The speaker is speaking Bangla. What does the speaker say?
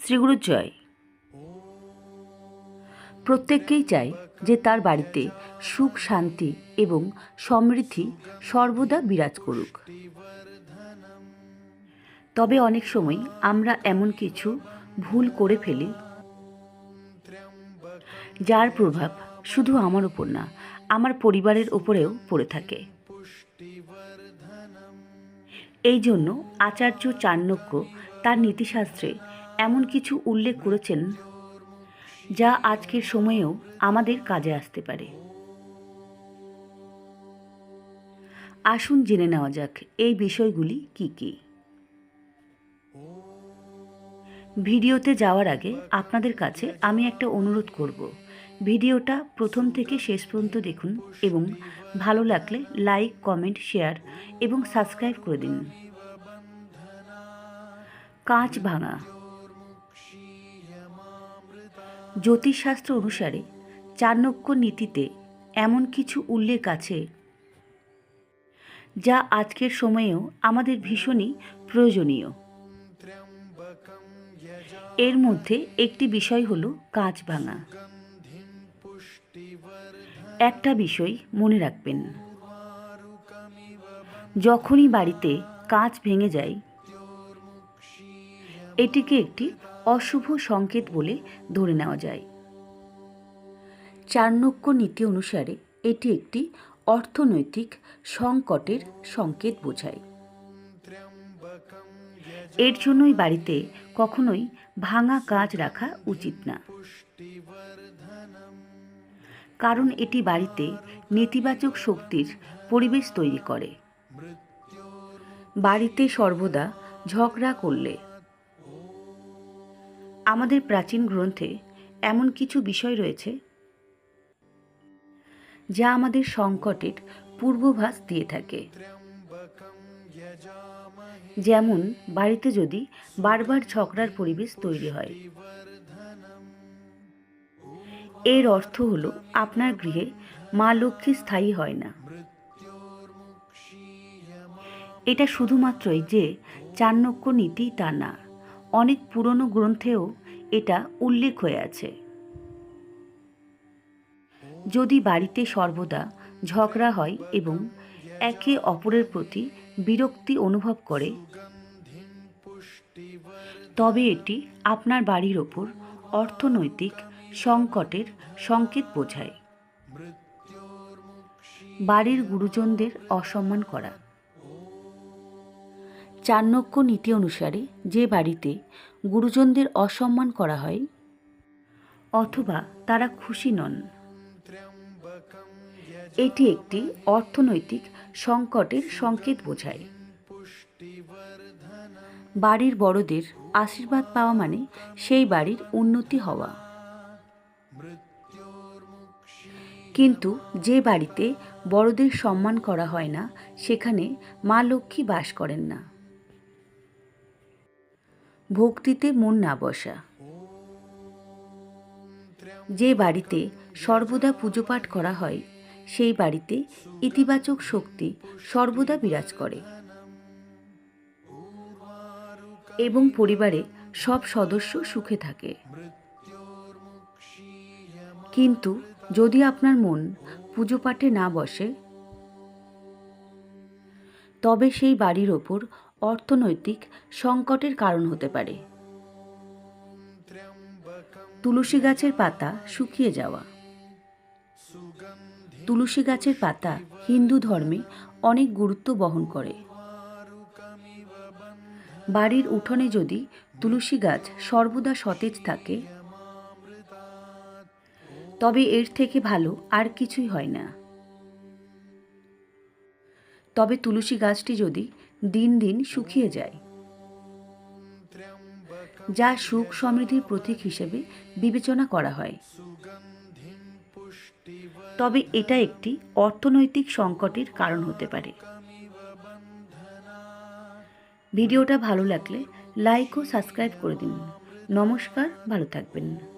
শ্রীগুরু জয় প্রত্যেককেই চাই যে তার বাড়িতে সুখ, শান্তি এবং সমৃদ্ধি সর্বদা বিরাজ করুক। তবে অনেক সময় আমরা এমন কিছু ভুল করে ফেলি, যার প্রভাব শুধু আমার উপর না, আমার পরিবারের ওপরেও পড়ে থাকে। এই জন্য আচার্য চাণক্য তার নীতিশাস্ত্রে এমন কিছু উল্লেখ করেছেন যা আজকের সময়েও আমাদের কাজে আসতে পারে। আসুন জেনে নেওয়া যাক, এই বিষয়গুলি কি কি? ভিডিওতে যাওয়ার আগে আপনাদের কাছে আমি একটা অনুরোধ করব। ভিডিওটা প্রথম থেকে শেষ পর্যন্ত দেখুন এবং ভালো লাগলে লাইক, কমেন্ট, শেয়ার এবং সাবস্ক্রাইব করে দিন। কাঁচ ভাঙা জ্যোতিষশাস্ত্র অনুসারে চাণক্য নীতিতে এমন কিছু উল্লেখ আছে যা আজকের সময়েও আমাদের ভীষণই প্রয়োজনীয়। এর মধ্যে একটি বিষয় হল কাঁচ ভাঙা। একটা বিষয় মনে রাখবেন, যখনই বাড়িতে কাঁচ ভেঙে যায় এটিকে একটি অশুভ সংকেত বলে ধরে নেওয়া যায়। চাণক্য নীতি অনুসারে এটি একটি অর্থনৈতিক সংকটের সংকেত বোঝায়। এর জন্যই বাড়িতে কখনোই ভাঙা কাজ রাখা উচিত না। কারণ এটি বাড়িতে নেতিবাচক শক্তির পরিবেশ তৈরি করে। বাড়িতে সর্বদা ঝগড়া করলে আমাদের প্রাচীন গ্রন্থে এমন কিছু বিষয় রয়েছে যা আমাদের সংকটের পূর্বভাস দিয়ে থাকে। যেমন, বাড়িতে যদি বারবার ঝগড়ার পরিবেশ তৈরি হয়। এর অর্থ হল, আপনার গৃহে মা লক্ষ্মী স্থায়ী হয় না। এটা শুধুমাত্রই যে চাণক্য নীতি তা না। অনেক পুরনো গ্রন্থেও এটা উল্লেখ হয়ে আছে। যদি বাড়িতে সর্বদা ঝগড়া হয় এবং একে অপরের প্রতি বিরক্তি অনুভব করে, তবে এটি আপনার বাড়ির ওপর অর্থনৈতিক সংকটের সংকেত বোঝায়। বাড়ির গুরুজনদের অসম্মান করা। চাণক্য নীতি অনুসারে যে বাড়িতে গুরুজনদের অসম্মান করা হয়, অথবা তারা খুশি নন। এটি একটি অর্থনৈতিক সংকটের সংকেত বোঝায়। বাড়ির বড়দের আশীর্বাদ পাওয়া মানে সেই বাড়ির উন্নতি হওয়া। কিন্তু যে বাড়িতে বড়দের সম্মান করা হয় না, সেখানে মা লক্ষ্মী বাস করেন না। ভক্তিতে মন না বসা। যে বাড়িতে সর্বদা পুজো পাঠ করা হয়, সেই বাড়িতে ইতিবাচক শক্তি সর্বদা বিরাজ করে। এবং পরিবারে সব সদস্য সুখে থাকে। কিন্তু যদি আপনার মন পুজো পাঠে না বসে, তবে সেই বাড়ির ওপর অর্থনৈতিক সংকটের কারণ হতে পারে। তুলসী গাছের পাতা শুকিয়ে যাওয়া। তুলসী গাছের পাতা হিন্দু ধর্মে অনেক গুরুত্ব বহন করে। বাড়ির উঠোনে যদি তুলসী গাছ সর্বদা সতেজ থাকে, তবে এর থেকে ভালো আর কিছুই হয় না। তবে তুলসী গাছটি যদি দিন দিন শুকিয়ে যায়। যা সুখ সমৃদ্ধির প্রতীক হিসেবে বিবেচনা করা হয়। তবে এটা একটি অর্থনৈতিক সংকটের কারণ হতে পারে। ভিডিওটা ভালো লাগলে লাইক ও সাবস্ক্রাইব করে দিন। নমস্কার, ভালো থাকবেন।